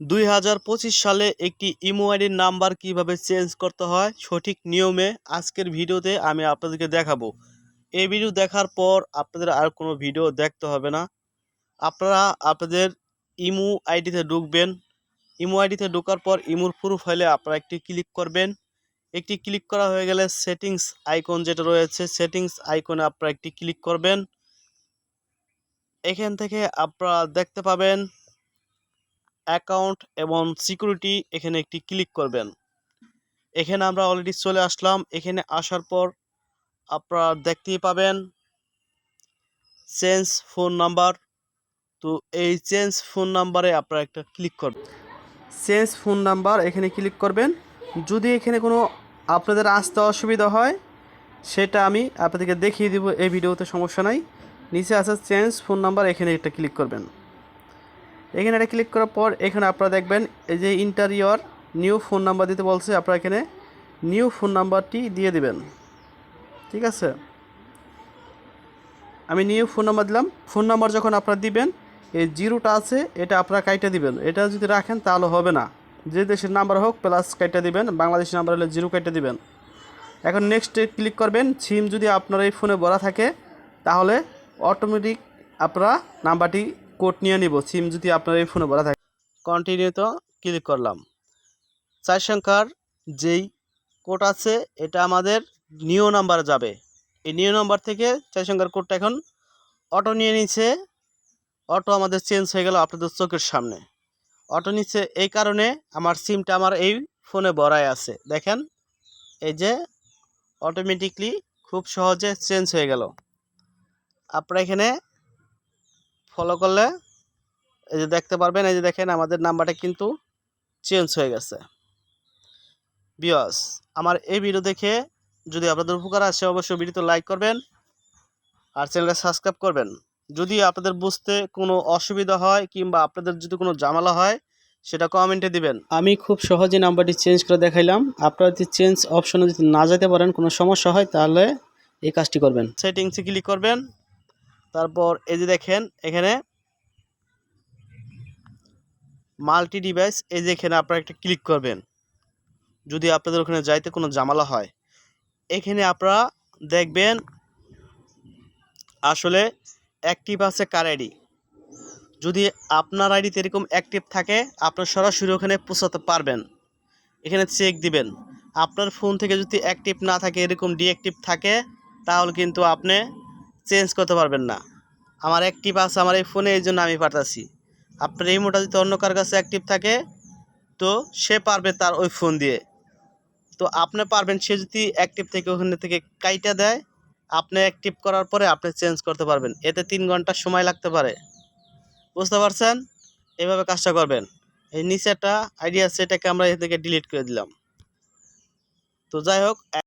দুই হাজার পঁচিশ সালে একটি ইমো আইডির নাম্বার কীভাবে চেঞ্জ করতে হয় সঠিক নিয়মে আজকের ভিডিওতে আমি আপনাদেরকে দেখাবো। এই ভিডিও দেখার পর আপনাদের আর কোনো ভিডিও দেখতে হবে না। আপনারা আপনাদের ইমো আইডিতে ঢুকবেন। ইমো আইডিতে ঢোকার পর ইমোর প্রোফাইলে আপনারা একটি ক্লিক করবেন। একটি ক্লিক করা হয়ে গেলে সেটিংস আইকন যেটা রয়েছে, সেটিংস আইকনে আপনারা একটি ক্লিক করবেন। এখান থেকে আপনারা দেখতে পাবেন অ্যাকাউন্ট এবং সিকিউরিটি এখানে একটি ক্লিক করবেন। এখানে আমরা অলরেডি চলে আসলাম। এখানে আসার পর আপনারা দেখতেই পাবেন চেঞ্জ ফোন নাম্বার। তো এই চেঞ্জ ফোন নাম্বারে আপনারা একটা ক্লিক করবেন চেঞ্জ ফোন নাম্বার এখানে ক্লিক করবেন। যদি এখানে কোনো আপনাদের আসতে অসুবিধা হয়, সেটা আমি আপনাদেরকে দেখিয়ে দিব। এই ভিডিওতে সমস্যা নাই। নিচে আছে চেঞ্জ ফোন নাম্বার, এখানে একটা ক্লিক করবেন। এখানে এটা ক্লিক করার পর এখানে আপনারা দেখবেন এই যে ইন্টারিয়র নিউ ফোন নাম্বার দিতে বলছে আপনারা এখানে নিউ ফোন নাম্বারটি দিয়ে দিবেন। ঠিক আছে? আমি নিউ ফোন নাম্বার দিলাম। ফোন নাম্বার যখন আপনারা দিবেন, এই জিরোটা আছে, এটা আপনারা কাইটা দিবেন। এটা যদি রাখেন তাহলে হবে না। যে দেশের নাম্বার হোক প্লাস কাইটা দিবেন। বাংলাদেশের নাম্বার হলে জিরো কাইটা দিবেন। এখন নেক্সটে ক্লিক করবেন সিম যদি আপনার এই ফোনে ভরা থাকে, তাহলে অটোমেটিক আপনারা নাম্বারটি কোড নিয়ে নিব। সিম যদি আপনার এই ফোনে ভরা থাকে। কন্টিনিউ তো ক্লিক করলাম। চার সংখ্যার যেই কোড আছে, এটা আমাদের নিউ নাম্বার যাবে। এই নিউ নাম্বার থেকে চার সংখ্যার কোডটা এখন অটো নিয়ে নিচ্ছে অটো আমাদের চেঞ্জ হয়ে গেল আপনাদের চোখের সামনে। অটো নিচ্ছে এই কারণে আমার সিমটা আমার এই ফোনে ভরায় আছে। দেখেন, এই যে অটোমেটিকলি খুব সহজে চেঞ্জ হয়ে গেল। আপনারা এখানে ফলো করলে এই যে দেখতে পারবেন এই যে দেখেন আমাদের নাম্বারটা কিন্তু চেঞ্জ হয়ে গেছে। বিয়স আমার এই ভিডিও দেখে যদি আপনাদের উপকার আসে অবশ্যই ভিডিওতে লাইক করবেন আর চ্যানেলটা সাবস্ক্রাইব করবেন। যদি আপনাদের বুঝতে কোনো অসুবিধা হয় কিংবা আপনাদের যদি কোনো ঝামেলা হয় সেটা কমেন্টে দিবেন। আমি খুব সহজে নাম্বারটি চেঞ্জ করে দেখাইলাম। আপনারা যদি চেঞ্জ অপশনে যদি না যেতে পারেন কোনো সমস্যা হয় তাহলে এই কাজটি করবেন। সেটিংসে ক্লিক করবেন। তারপর এই যে দেখেন, এখানে মাল্টি ডিভাইস এই যে এখানে আপনারা একটা ক্লিক করবেন। যদি আপনাদের ওখানে যাইতে কোনো জামালা হয়, এখানে আপনারা দেখবেন আসলে অ্যাক্টিভ আছে কার আইডি যদি আপনার আইডিতে এরকম অ্যাক্টিভ থাকে, আপনার সরাসরি ওখানে পৌঁছাতে পারবেন। এখানে চেক দিবেন। আপনার ফোন থেকে যদি অ্যাক্টিভ না থাকে, এরকম ডিঅ্যাক্টিভ থাকে, তাহলে কিন্তু আপনি চেঞ্জ করতে পারবেন না। আমার অ্যাক্টিভ আছে আমার এই ফোনে এই জন্য আমি পাঠাচ্ছি। আপনার এই মোটা যদি অন্য কার কাছে অ্যাক্টিভ থাকে, তো সে পারবে তার ওই ফোন দিয়ে। তো আপনি পারবেন, সে যদি অ্যাক্টিভ থেকে ওখানে থেকে কাইটা দেয়, আপনি অ্যাক্টিভ করার পরে আপনি চেঞ্জ করতে পারবেন। এতে তিন ঘণ্টা সময় লাগতে পারে। বুঝতে পারছেন? এভাবে কাজটা করবেন। এই নিচে একটা আইডিয়া এটাকে আমরা এ থেকে ডিলিট করে দিলাম। তো যাই হোক